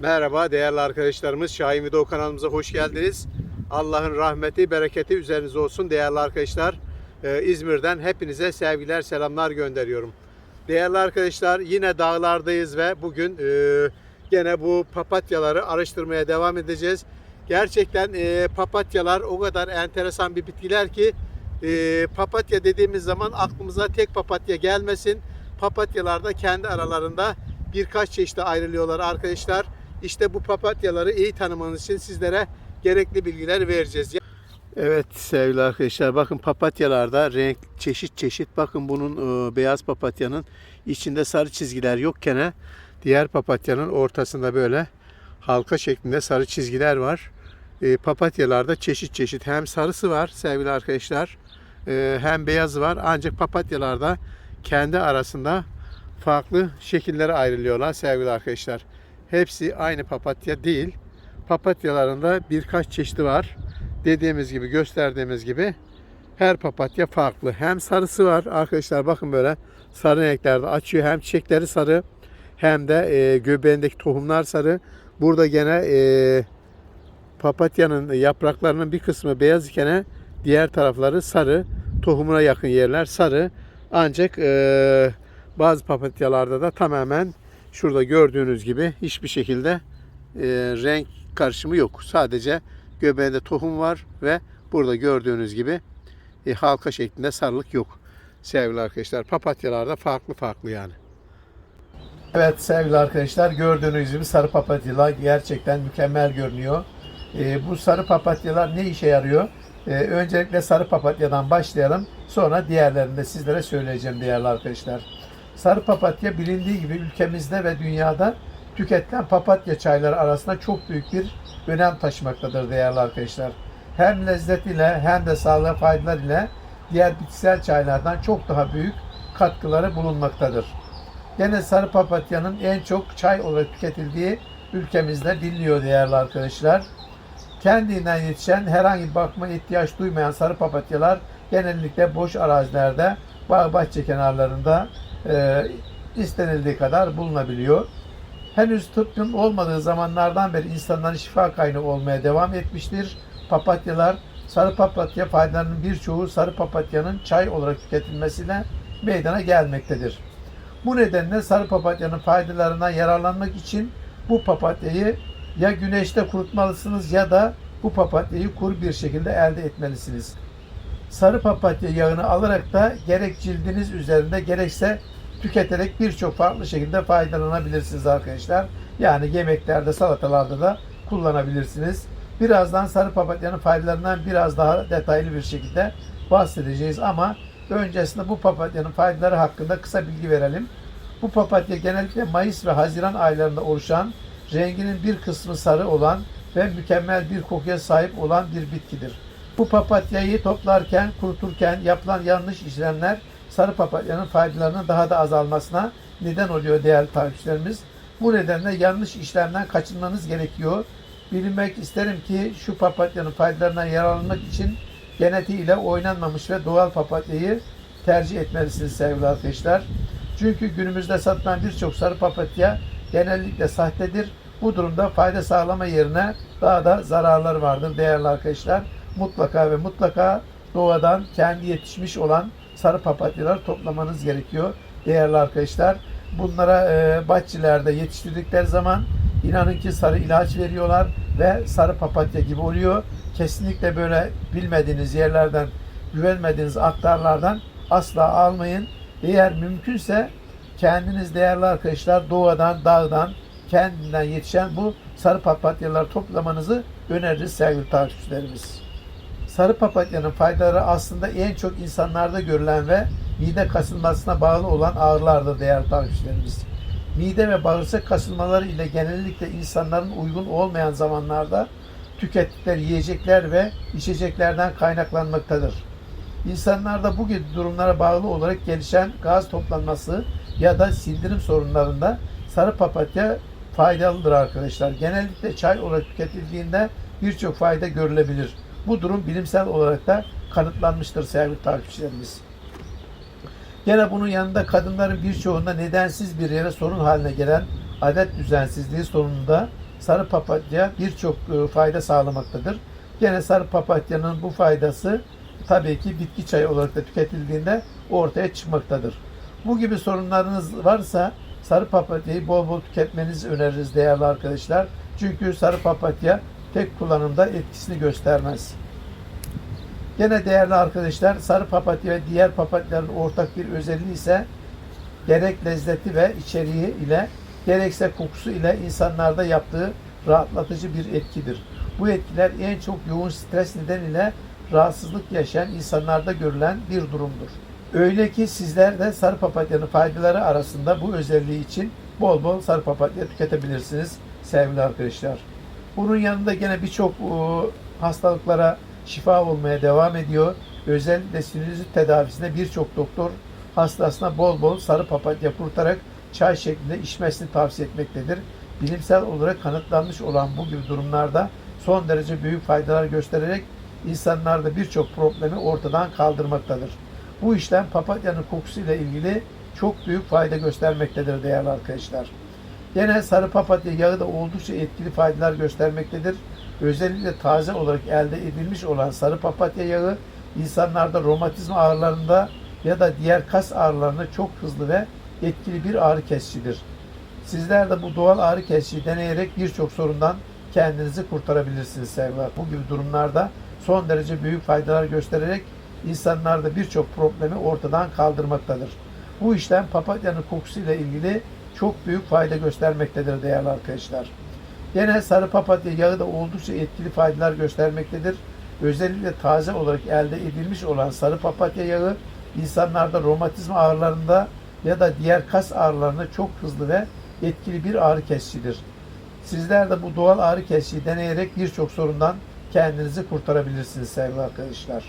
Merhaba değerli arkadaşlarımız. Şahin Video kanalımıza hoş geldiniz. Allah'ın rahmeti, bereketi üzerinize olsun değerli arkadaşlar. Ee, İzmir'den hepinize sevgiler, selamlar gönderiyorum. Değerli arkadaşlar yine dağlardayız ve bugün e, gene bu papatyaları araştırmaya devam edeceğiz. Gerçekten e, papatyalar o kadar enteresan bir bitkiler ki e, papatya dediğimiz zaman aklımıza tek papatya gelmesin. Papatyalar da kendi aralarında birkaç çeşide ayrılıyorlar arkadaşlar. İşte bu papatyaları iyi tanımanız için sizlere gerekli bilgiler vereceğiz. Evet sevgili arkadaşlar bakın papatyalarda renk çeşit çeşit bakın bunun e, beyaz papatyanın içinde sarı çizgiler yokken diğer papatyanın ortasında böyle halka şeklinde sarı çizgiler var. E, papatyalarda çeşit çeşit hem sarısı var sevgili arkadaşlar e, hem beyazı var ancak papatyalarda kendi arasında farklı şekillere ayrılıyorlar sevgili arkadaşlar. Hepsi aynı papatya değil. Papatyalarında birkaç çeşidi var. Dediğimiz gibi gösterdiğimiz gibi her papatya farklı. Hem sarısı var arkadaşlar bakın böyle sarı renklerde açıyor. Hem çiçekleri sarı hem de e, göbeğindeki tohumlar sarı. Burada gene e, papatyanın yapraklarının bir kısmı beyaz iken diğer tarafları sarı. Tohumuna yakın yerler sarı. Ancak e, bazı papatyalarda da tamamen şurada gördüğünüz gibi hiçbir şekilde e, renk karışımı yok. Sadece göbeğinde tohum var ve burada gördüğünüz gibi e, halka şeklinde sarılık yok. Sevgili arkadaşlar papatyalarda farklı farklı yani. Evet sevgili arkadaşlar gördüğünüz gibi sarı papatyalar gerçekten mükemmel görünüyor. E, bu sarı papatyalar ne işe yarıyor? E, öncelikle sarı papatyadan başlayalım. Sonra diğerlerini de sizlere söyleyeceğim değerli arkadaşlar. Sarı papatya bilindiği gibi ülkemizde ve dünyada tüketilen papatya çayları arasında çok büyük bir önem taşımaktadır değerli arkadaşlar. Hem lezzet ile hem de sağlığa faydalar ile diğer bitkisel çaylardan çok daha büyük katkıları bulunmaktadır. Gene sarı papatyanın en çok çay olarak tüketildiği ülkemizde biliniyor değerli arkadaşlar. Kendinden yetişen herhangi bir bakıma ihtiyaç duymayan sarı papatyalar genellikle boş arazilerde, bağ bahçe kenarlarında e, istenildiği kadar bulunabiliyor. Henüz tıbbın olmadığı zamanlardan beri insanların şifa kaynağı olmaya devam etmiştir. Papatyalar, sarı papatya faydalarının birçoğu sarı papatyanın çay olarak tüketilmesiyle meydana gelmektedir. Bu nedenle sarı papatyanın faydalarından yararlanmak için bu papatyayı ya güneşte kurutmalısınız ya da bu papatyayı kuru bir şekilde elde etmelisiniz. Sarı papatya yağını alarak da gerek cildiniz üzerinde gerekse tüketerek birçok farklı şekilde faydalanabilirsiniz arkadaşlar. Yani yemeklerde, salatalarda da kullanabilirsiniz. Birazdan sarı papatyanın faydalarından biraz daha detaylı bir şekilde bahsedeceğiz ama öncesinde bu papatyanın faydaları hakkında kısa bilgi verelim. Bu papatya genellikle Mayıs ve Haziran aylarında oluşan, renginin bir kısmı sarı olan ve mükemmel bir kokuya sahip olan bir bitkidir. Bu papatyayı toplarken, kuruturken yapılan yanlış işlemler sarı papatyanın faydalarının daha da azalmasına neden oluyor değerli takipçilerimiz. Bu nedenle yanlış işlemden kaçınmanız gerekiyor. Bilmek isterim ki şu papatyanın faydalarından yararlanmak için genetiğiyle oynanmamış ve doğal papatyayı tercih etmelisiniz sevgili arkadaşlar. Çünkü günümüzde satılan birçok sarı papatya genellikle sahtedir. Bu durumda fayda sağlama yerine daha da zararları vardır değerli arkadaşlar. Mutlaka ve mutlaka doğadan kendi yetişmiş olan sarı papatyalar toplamanız gerekiyor değerli arkadaşlar. Bunlara e, bahçelerde yetiştirdikleri zaman inanın ki sarı ilaç veriyorlar ve sarı papatya gibi oluyor. Kesinlikle böyle bilmediğiniz yerlerden, güvenmediğiniz aktarlardan asla almayın. Eğer mümkünse kendiniz değerli arkadaşlar doğadan, dağdan, kendinden yetişen bu sarı papatyaları toplamanızı öneririz sevgili takipçilerimiz. Sarı papatyanın faydaları aslında en çok insanlarda görülen ve mide kasılmasına bağlı olan ağrılardır değerli takipçilerimiz. Mide ve bağırsak kasılmaları ile genellikle insanların uygun olmayan zamanlarda tükettikleri yiyecekler ve içeceklerden kaynaklanmaktadır. İnsanlarda bu gibi durumlara bağlı olarak gelişen gaz toplanması ya da sindirim sorunlarında sarı papatya faydalıdır arkadaşlar. Genellikle çay olarak tüketildiğinde birçok fayda görülebilir. Bu durum bilimsel olarak da kanıtlanmıştır sevgili takipçilerimiz. Yine bunun yanında kadınların birçoğunda nedensiz bir yere sorun haline gelen adet düzensizliği sorununda sarı papatya birçok e, fayda sağlamaktadır. Gene sarı papatyanın bu faydası tabii ki bitki çayı olarak da tüketildiğinde ortaya çıkmaktadır. Bu gibi sorunlarınız varsa sarı papatyayı bol bol tüketmenizi öneririz değerli arkadaşlar. Çünkü sarı papatya tek kullanımda etkisini göstermez. Gene değerli arkadaşlar sarı papatya ve diğer papatyaların ortak bir özelliği ise gerek lezzeti ve içeriği ile gerekse kokusu ile insanlarda yaptığı rahatlatıcı bir etkidir. Bu etkiler en çok yoğun stres nedeniyle rahatsızlık yaşayan insanlarda görülen bir durumdur. Öyle ki sizler de sarı papatyanın faydaları arasında bu özelliği için bol bol sarı papatya tüketebilirsiniz sevgili arkadaşlar. Bunun yanında gene birçok e, hastalıklara şifa olmaya devam ediyor. Özellikle sinüzit tedavisinde birçok doktor hastasına bol bol sarı papatya kurutarak çay şeklinde içmesini tavsiye etmektedir. Bilimsel olarak kanıtlanmış olan bu gibi durumlarda son derece büyük faydalar göstererek insanlarda birçok problemi ortadan kaldırmaktadır. Bu işlem papatyanın kokusuyla ilgili çok büyük fayda göstermektedir değerli arkadaşlar. Gene sarı papatya yağı da oldukça etkili faydalar göstermektedir. Özellikle taze olarak elde edilmiş olan sarı papatya yağı insanlarda romatizma ağrılarında ya da diğer kas ağrılarında çok hızlı ve etkili bir ağrı kesicidir. Sizler de bu doğal ağrı kesiciyi deneyerek birçok sorundan kendinizi kurtarabilirsiniz sevgiler. Bu gibi durumlarda son derece büyük faydalar göstererek insanlarda birçok problemi ortadan kaldırmaktadır. Bu işlem papatyanın kokusuyla ilgili çok büyük fayda göstermektedir değerli arkadaşlar. Gene sarı papatya yağı da oldukça etkili faydalar göstermektedir. Özellikle taze olarak elde edilmiş olan sarı papatya yağı insanlarda romatizma ağrılarında ya da diğer kas ağrılarında çok hızlı ve etkili bir ağrı kesicidir. Sizler de bu doğal ağrı kesiciyi deneyerek birçok sorundan kendinizi kurtarabilirsiniz sevgili arkadaşlar.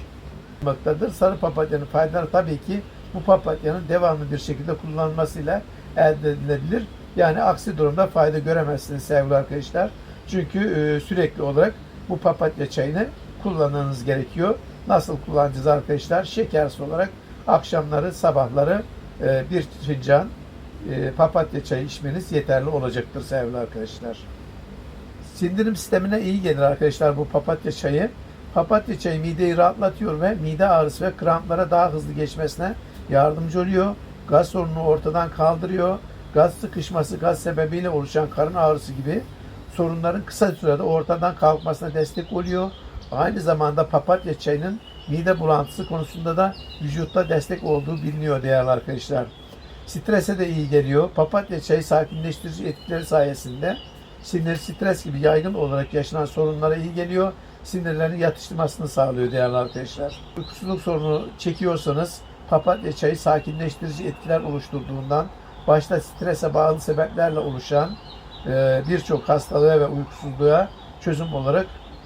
Baktadır. Sarı papatyanın faydaları tabii ki bu papatyanın devamlı bir şekilde kullanılmasıyla elde edilebilir. Yani aksi durumda fayda göremezsiniz sevgili arkadaşlar. Çünkü e, sürekli olarak bu papatya çayını kullanmanız gerekiyor. Nasıl kullanacağız arkadaşlar? Şekersiz olarak akşamları, sabahları e, bir fincan e, papatya çayı içmeniz yeterli olacaktır sevgili arkadaşlar. Sindirim sistemine iyi gelir arkadaşlar bu papatya çayı. Papatya çayı mideyi rahatlatıyor ve mide ağrısı ve kramplara daha hızlı geçmesine yardımcı oluyor. Gaz sorununu ortadan kaldırıyor. Gaz sıkışması, gaz sebebiyle oluşan karın ağrısı gibi sorunların kısa sürede ortadan kalkmasına destek oluyor. Aynı zamanda papatya çayının mide bulantısı konusunda da vücutta destek olduğu biliniyor değerli arkadaşlar. Strese de iyi geliyor. Papatya çayı sakinleştirici etkileri sayesinde sinir, stres gibi yaygın olarak yaşanan sorunlara iyi geliyor. Sinirlerin yatıştırmasını sağlıyor değerli arkadaşlar. Uykusuzluk sorunu çekiyorsanız papatya çayı sakinleştirici etkiler oluşturduğundan başta strese bağlı sebeplerle oluşan e, birçok hastalığa ve uykusuzluğa çözüm olarak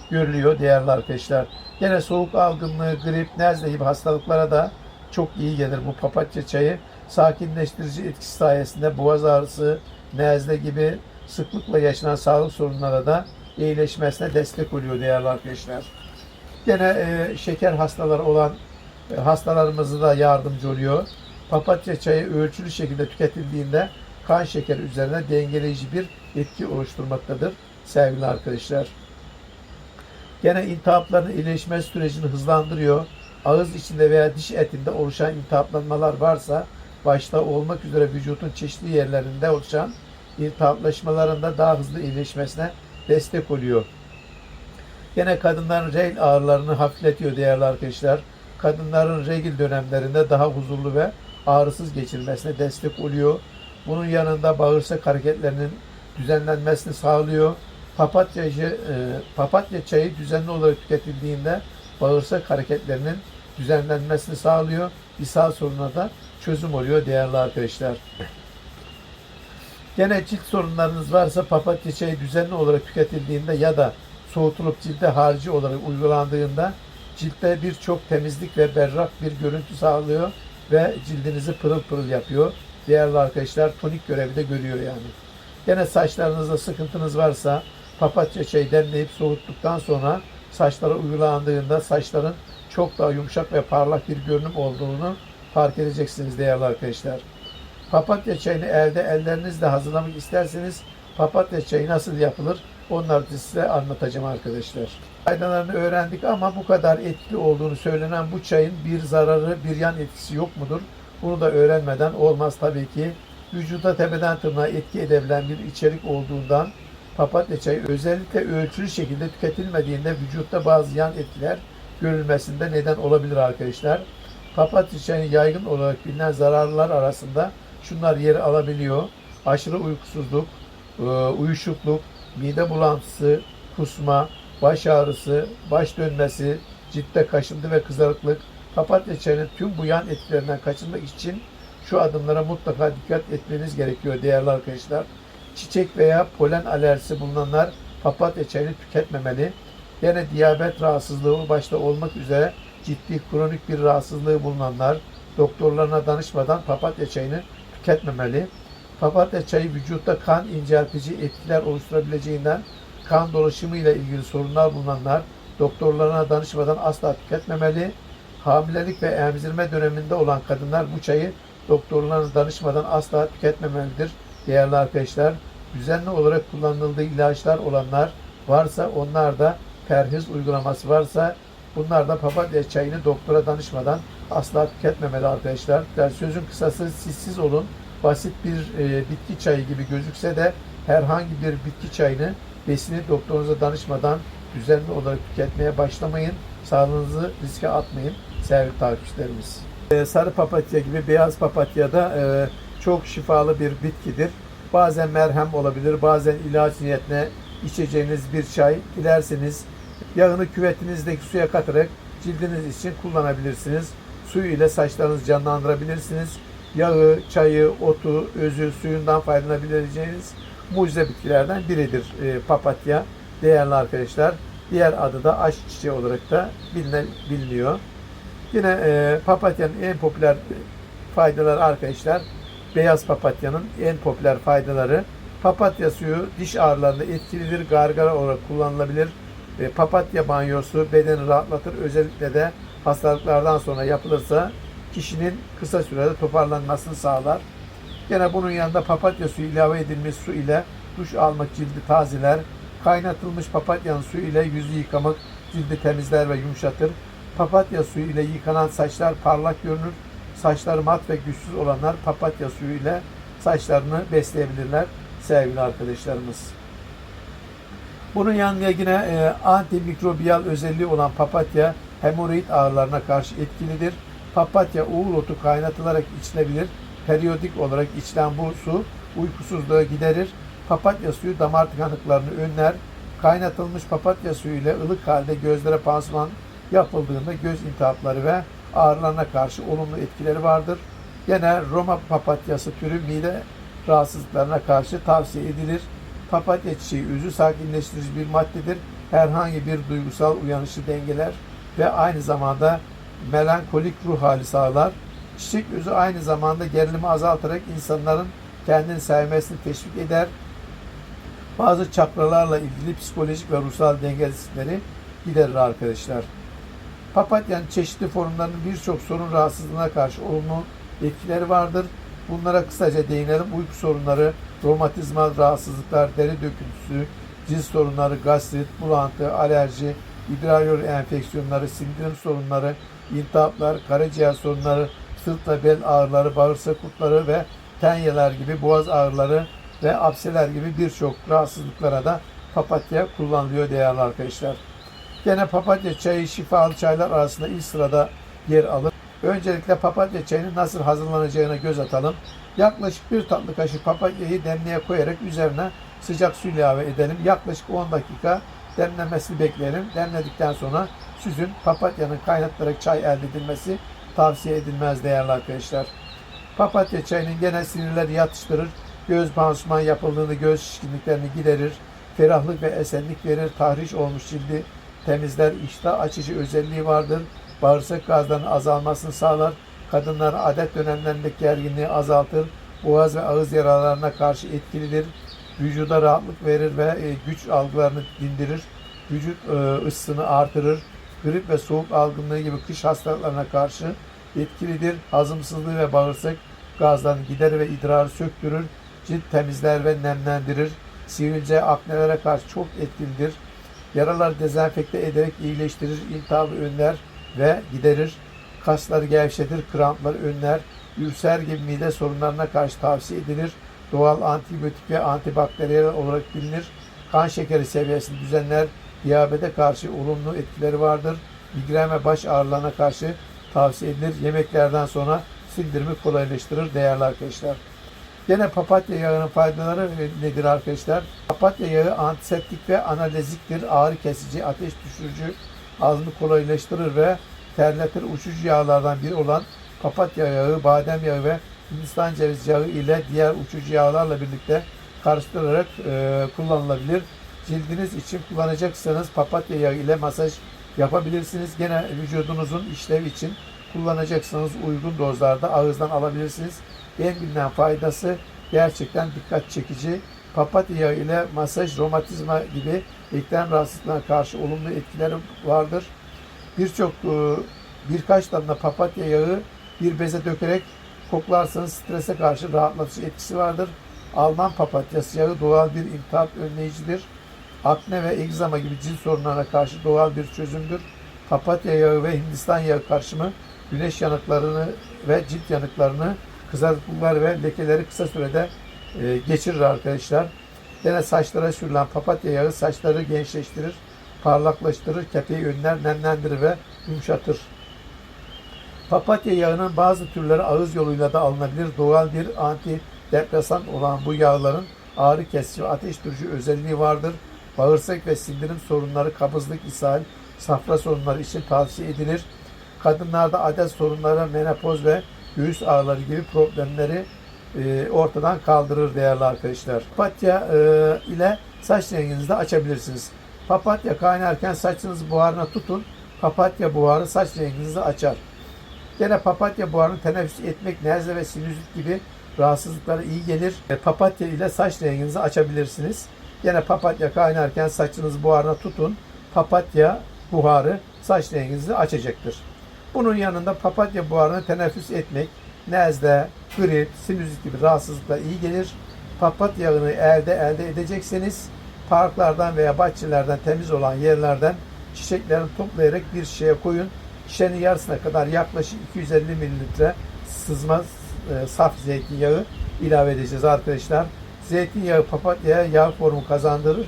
görülüyor değerli arkadaşlar. Gene soğuk algınlığı, grip, nezle gibi hastalıklara da çok iyi gelir bu papatya çayı. Sakinleştirici etkisi sayesinde boğaz ağrısı, nezle gibi sıklıkla yaşanan sağlık sorunlara da iyileşmesine destek oluyor değerli arkadaşlar. Gene e, şeker hastaları olan hastalarımızı da yardımcı oluyor. Papatya çayı ölçülü şekilde tüketildiğinde kan şekeri üzerine dengeleyici bir etki oluşturmaktadır sevgili arkadaşlar. Gene iltihapların iyileşme sürecini hızlandırıyor. Ağız içinde veya diş etinde oluşan iltihaplanmalar varsa başta olmak üzere vücudun çeşitli yerlerinde oluşan iltihaplaşmalarında daha hızlı iyileşmesine destek oluyor. Gene kadınların regl ağrılarını hafifletiyor değerli arkadaşlar. Kadınların regl dönemlerinde daha huzurlu ve ağrısız geçirmesine destek oluyor. Bunun yanında bağırsak hareketlerinin düzenlenmesini sağlıyor. Papatya, e, papatya çayı düzenli olarak tüketildiğinde bağırsak hareketlerinin düzenlenmesini sağlıyor. İshal sorununa da çözüm oluyor değerli arkadaşlar. Gene cilt sorunlarınız varsa papatya çayı düzenli olarak tüketildiğinde ya da soğutulup cilde harici olarak uygulandığında ciltte birçok temizlik ve berrak bir görüntü sağlıyor ve cildinizi pırıl pırıl yapıyor. Değerli arkadaşlar tonik görevi de görüyor yani. Gene saçlarınızda sıkıntınız varsa papatya çayı demleyip soğuttuktan sonra saçlara uygulandığında saçların çok daha yumuşak ve parlak bir görünüm olduğunu fark edeceksiniz değerli arkadaşlar. Papatya çayını evde ellerinizle hazırlamak isterseniz papatya çayı nasıl yapılır onları da size anlatacağım arkadaşlar. Faydalarını öğrendik ama bu kadar etkili olduğunu söylenen bu çayın bir zararı, bir yan etkisi yok mudur? Bunu da öğrenmeden olmaz tabii ki. Vücuda tepeden tırnağa etki edebilen bir içerik olduğundan papatya çayı özellikle ölçülü şekilde tüketilmediğinde vücutta bazı yan etkiler görülmesinde neden olabilir arkadaşlar. Papatya çayının yaygın olarak bilinen zararlar arasında şunlar yer alabiliyor. Aşırı uykusuzluk, e, uyuşukluk, mide bulantısı, kusma, baş ağrısı, baş dönmesi, ciltte kaşıntı ve kızarıklık. Papatya çayının tüm bu yan etkilerinden kaçınmak için şu adımlara mutlaka dikkat etmeniz gerekiyor değerli arkadaşlar. Çiçek veya polen alerjisi bulunanlar papatya çayını tüketmemeli. Yine diyabet rahatsızlığı başta olmak üzere ciddi kronik bir rahatsızlığı bulunanlar doktorlarına danışmadan papatya çayını tüketmemeli. Papatya çayı vücutta kan inceltici etkiler oluşturabileceğinden kan dolaşımı ile ilgili sorunlar bulunanlar doktorlarına danışmadan asla tüketmemeli. Hamilelik ve emzirme döneminde olan kadınlar bu çayı doktorlarına danışmadan asla tüketmemelidir. Değerli arkadaşlar, düzenli olarak kullanıldığı ilaçlar olanlar varsa onlar da perhiz uygulaması varsa bunlar da papatya çayını doktora danışmadan asla tüketmemeli arkadaşlar. Yani sözün kısası sissiz olun. Basit bir e, bitki çayı gibi gözükse de herhangi bir bitki çayını besini doktorunuza danışmadan düzenli olarak tüketmeye başlamayın. Sağlığınızı riske atmayın sevgili takipçilerimiz. E, sarı papatya gibi beyaz papatya da e, çok şifalı bir bitkidir. Bazen merhem olabilir, bazen ilaç niyetine içeceğiniz bir çay. Dilerseniz yağını küvetinizdeki suya katarak cildiniz için kullanabilirsiniz. Suyu ile saçlarınızı canlandırabilirsiniz. Yağı, çayı, otu, özü, suyundan faydalanabileceğiniz mucize bitkilerden biridir e, papatya değerli arkadaşlar. Diğer adı da aşk çiçeği olarak da bilinen, biliniyor. Yine e, papatyanın en popüler faydaları arkadaşlar beyaz papatyanın en popüler faydaları papatya suyu diş ağrılarında etkilidir, gargara olarak kullanılabilir. E, papatya banyosu bedeni rahatlatır. Özellikle de hastalıklardan sonra yapılırsa kişinin kısa sürede toparlanmasını sağlar. Gene bunun yanında papatya suyu ilave edilmiş su ile duş almak cildi tazeler. Kaynatılmış papatyanın suyu ile yüzü yıkamak cildi temizler ve yumuşatır. Papatya suyu ile yıkanan saçlar parlak görünür. Saçları mat ve güçsüz olanlar papatya suyu ile saçlarını besleyebilirler sevgili arkadaşlarımız. Bunun yanında yine e, antimikrobiyal özelliği olan papatya hemoroid ağrılarına karşı etkilidir. Papatya uğur otu kaynatılarak içilebilir. Periyodik olarak içilen bu su uykusuzluğu giderir. Papatya suyu damar tıkanıklarını önler. Kaynatılmış papatya suyu ile ılık halde gözlere pansuman yapıldığında göz iltihapları ve ağrılarına karşı olumlu etkileri vardır. Gene Roma papatyası türü mide rahatsızlıklarına karşı tavsiye edilir. Papatya çiçeği özü sakinleştirici bir maddedir. Herhangi bir duygusal uyanışı dengeler ve aynı zamanda melankolik ruh hali sağlar. Çiçek özü aynı zamanda gerilimi azaltarak insanların kendini sevmesini teşvik eder. Bazı çakralarla ilgili psikolojik ve ruhsal dengesizlikleri giderir arkadaşlar. Papatyanın çeşitli formlarının birçok sorun rahatsızlığına karşı olumlu etkileri vardır. Bunlara kısaca değinelim. Uyku sorunları, romatizmal rahatsızlıklar, deri döküntüsü, cilt sorunları, gastrit, bulantı, alerji, idrar yolu enfeksiyonları, sindirim sorunları, iltihaplar, karaciğer sorunları, sırt ve bel ağrıları, bağırsak kurtları ve tenyeler gibi boğaz ağrıları ve apseler gibi birçok rahatsızlıklara da papatya kullanılıyor değerli arkadaşlar. Gene papatya çayı şifalı çaylar arasında ilk sırada yer alır. Öncelikle papatya çayının nasıl hazırlanacağına göz atalım. Yaklaşık bir tatlı kaşık papatyayı demliğe koyarak üzerine sıcak su ilave edelim. Yaklaşık 10 dakika demlenmesini bekleyelim. Demledikten sonra süzün papatyanın kaynatılarak çay elde edilmesi tavsiye edilmez değerli arkadaşlar. Papatya çayının genel sinirleri yatıştırır. Göz pansuman yapıldığında göz şişkinliklerini giderir. Ferahlık ve esenlik verir. Tahriş olmuş cildi temizler. iştah açıcı özelliği vardır. Bağırsak gazlarının azalmasını sağlar. Kadınların adet dönemlerindeki gerginliği azaltır. Boğaz ve ağız yaralarına karşı etkilidir. Vücuda rahatlık verir ve e, güç algılarını dindirir. Vücut e, ısısını artırır. Grip ve soğuk algınlığı gibi kış hastalıklarına karşı etkilidir. Hazımsızlığı ve bağırsak gazlarını giderir ve idrarı söktürür. Cilt temizler ve nemlendirir. sivilce, aknelere karşı çok etkilidir. Yaraları dezenfekte ederek iyileştirir, iltihabı önler ve giderir. Kasları gevşetir, krampları önler. Ülser gibi mide sorunlarına karşı tavsiye edilir. Doğal antibiyotik ve antibakteriyel olarak bilinir. Kan şekeri seviyesini düzenler. Diyabete karşı olumlu etkileri vardır. Migren ve baş ağrılarına karşı tavsiye edilir. Yemeklerden sonra sindirimi kolaylaştırır değerli arkadaşlar. Gene papatya yağının faydaları nedir arkadaşlar? Papatya yağı antiseptik ve analjeziktir. Ağrı kesici, ateş düşürücü, ağzını kolaylaştırır ve terletir. Uçucu yağlardan biri olan papatya yağı, badem yağı ve Hindistan cevizi yağı ile diğer uçucu yağlarla birlikte karıştırarak e, kullanılabilir. Cildiniz için kullanacaksanız papatya yağı ile masaj yapabilirsiniz. Gene vücudunuzun işlevi için kullanacaksanız uygun dozlarda ağızdan alabilirsiniz. En bilinen faydası gerçekten dikkat çekici. Papatya yağı ile masaj, romatizma gibi eklem rahatsızlığına karşı olumlu etkileri vardır. Birçok e, birkaç damla papatya yağı bir beze dökerek koklarsanız strese karşı rahatlatıcı etkisi vardır. Alman papatyası yağı doğal bir iltihap önleyicidir. Akne ve egzama gibi cilt sorunlarına karşı doğal bir çözümdür. Papatya yağı ve Hindistan yağı karışımı güneş yanıklarını ve cilt yanıklarını, kızarıklıklar ve lekeleri kısa sürede e, geçirir arkadaşlar. Gene saçlara sürülen papatya yağı saçları gençleştirir, parlaklaştırır, kepeği önler, nemlendirir ve yumuşatır. Papatya yağının bazı türleri ağız yoluyla da alınabilir. Doğal bir antidepresan olan bu yağların ağrı kesici ateş düşürücü özelliği vardır. Bağırsak ve sindirim sorunları, kabızlık, ishal, safra sorunları için tavsiye edilir. Kadınlarda adet sorunları, menopoz ve göğüs ağrıları gibi problemleri e, ortadan kaldırır değerli arkadaşlar. Papatya e, ile saç renginizi de açabilirsiniz. Papatya kaynarken saçınızı buharına tutun. Papatya buharı saç renginizi açar. Gene papatya buharını teneffüs etmek, nezle ve sinüzit gibi rahatsızlıklara iyi gelir. E, papatya ile saç renginizi açabilirsiniz. Gene papatya kaynarken saçınızı buharına tutun. Papatya buharı saç renginizi açacaktır. Bunun yanında papatya buharını teneffüs etmek, nezle, grip, sinüzit gibi rahatsızlıklara iyi gelir. Papatya yağını evde elde edecekseniz parklardan veya bahçelerden temiz olan yerlerden çiçeklerini toplayarak bir şişeye koyun. Şişenin yarısına kadar yaklaşık 250 mililitre sızma e, saf zeytinyağı ilave edeceğiz arkadaşlar. Zeytinyağı papatyaya yağ formu kazandırır.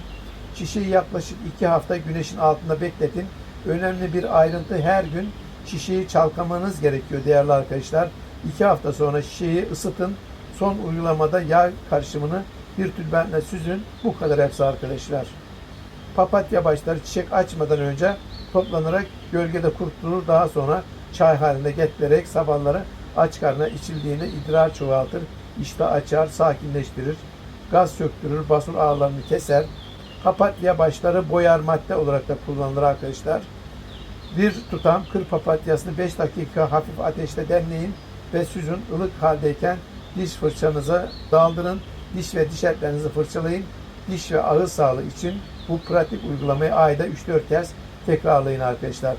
Şişeyi yaklaşık 2 hafta güneşin altında bekletin. Önemli bir ayrıntı her gün şişeyi çalkamanız gerekiyor değerli arkadaşlar. 2 hafta sonra şişeyi ısıtın. Son uygulamada yağ karışımını bir tülbentle süzün. Bu kadar hepsi arkadaşlar. Papatya başları çiçek açmadan önce toplanarak gölgede kurutulur. Daha sonra çay halinde getirilerek sabahları aç karnına içildiğinde idrar çoğaltır, iştah açar, sakinleştirir, gaz söktürür, basur ağrılarını keser. Papatya başları boyar madde olarak da kullanılır arkadaşlar. Bir tutam kır papatyasını 5 dakika hafif ateşte demleyin ve süzün ılık haldeyken diş fırçanıza daldırın. Diş ve diş etlerinizi fırçalayın. Diş ve ağız sağlığı için bu pratik uygulamayı ayda 3-4 kez tekrarlayın arkadaşlar.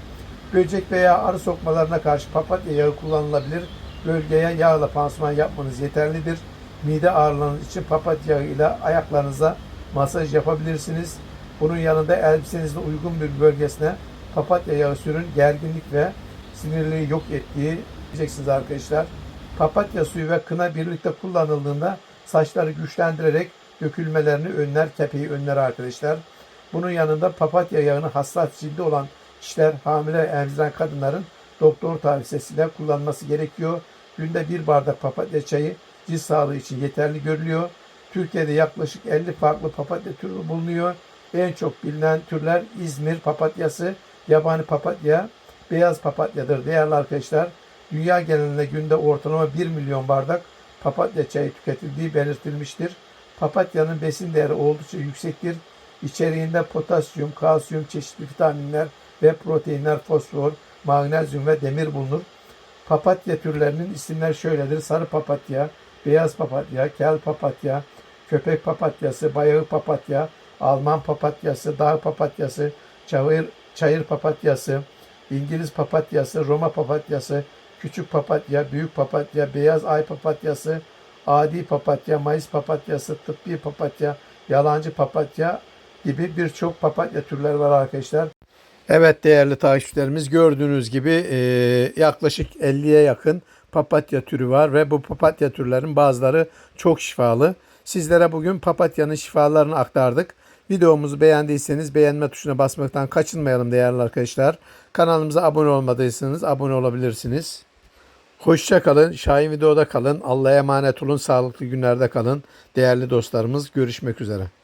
Böcek veya arı sokmalarına karşı papatya yağı kullanılabilir. Bölgeye yağla pansuman yapmanız yeterlidir. Mide ağrılarınız için papatya ile ayaklarınıza masaj yapabilirsiniz. Bunun yanında elbisenizin uygun bir bölgesine papatya yağı sürün. Gerginlik ve sinirliği yok ettiği diyeceksiniz arkadaşlar. Papatya suyu ve kına birlikte kullanıldığında saçları güçlendirerek dökülmelerini önler, kepeği önler arkadaşlar. Bunun yanında papatya yağını hassas cildi olan kişiler, hamile emziren kadınların doktor tavsiyesiyle kullanması gerekiyor. Günde bir bardak papatya çayı cilt sağlığı için yeterli görülüyor. Türkiye'de yaklaşık 50 farklı papatya türü bulunuyor. En çok bilinen türler İzmir papatyası, yabani papatya, beyaz papatyadır değerli arkadaşlar. Dünya genelinde günde ortalama 1 milyon bardak papatya çayı tüketildiği belirtilmiştir. Papatyanın besin değeri oldukça yüksektir. İçeriğinde potasyum, kalsiyum, çeşitli vitaminler ve proteinler, fosfor, magnezyum ve demir bulunur. Papatya türlerinin isimleri şöyledir. Sarı papatya, beyaz papatya, kel papatya, köpek papatyası, bayağı papatya, Alman papatyası, dağ papatyası, çayır, çayır papatyası, İngiliz papatyası, Roma papatyası, küçük papatya, büyük papatya, beyaz ay papatyası, adi papatya, mayıs papatyası, tıbbi papatya, yalancı papatya gibi birçok papatya türleri var arkadaşlar. Evet değerli takipçilerimiz gördüğünüz gibi yaklaşık 50'ye yakın papatya türü var ve bu papatya türlerin bazıları çok şifalı. Sizlere bugün papatyanın şifalarını aktardık. Videomuzu beğendiyseniz beğenme tuşuna basmaktan kaçınmayalım değerli arkadaşlar. Kanalımıza abone olmadıysanız abone olabilirsiniz. Hoşça kalın. Şahin Video'da kalın. Allah'a emanet olun. Sağlıklı günlerde kalın. Değerli dostlarımız görüşmek üzere.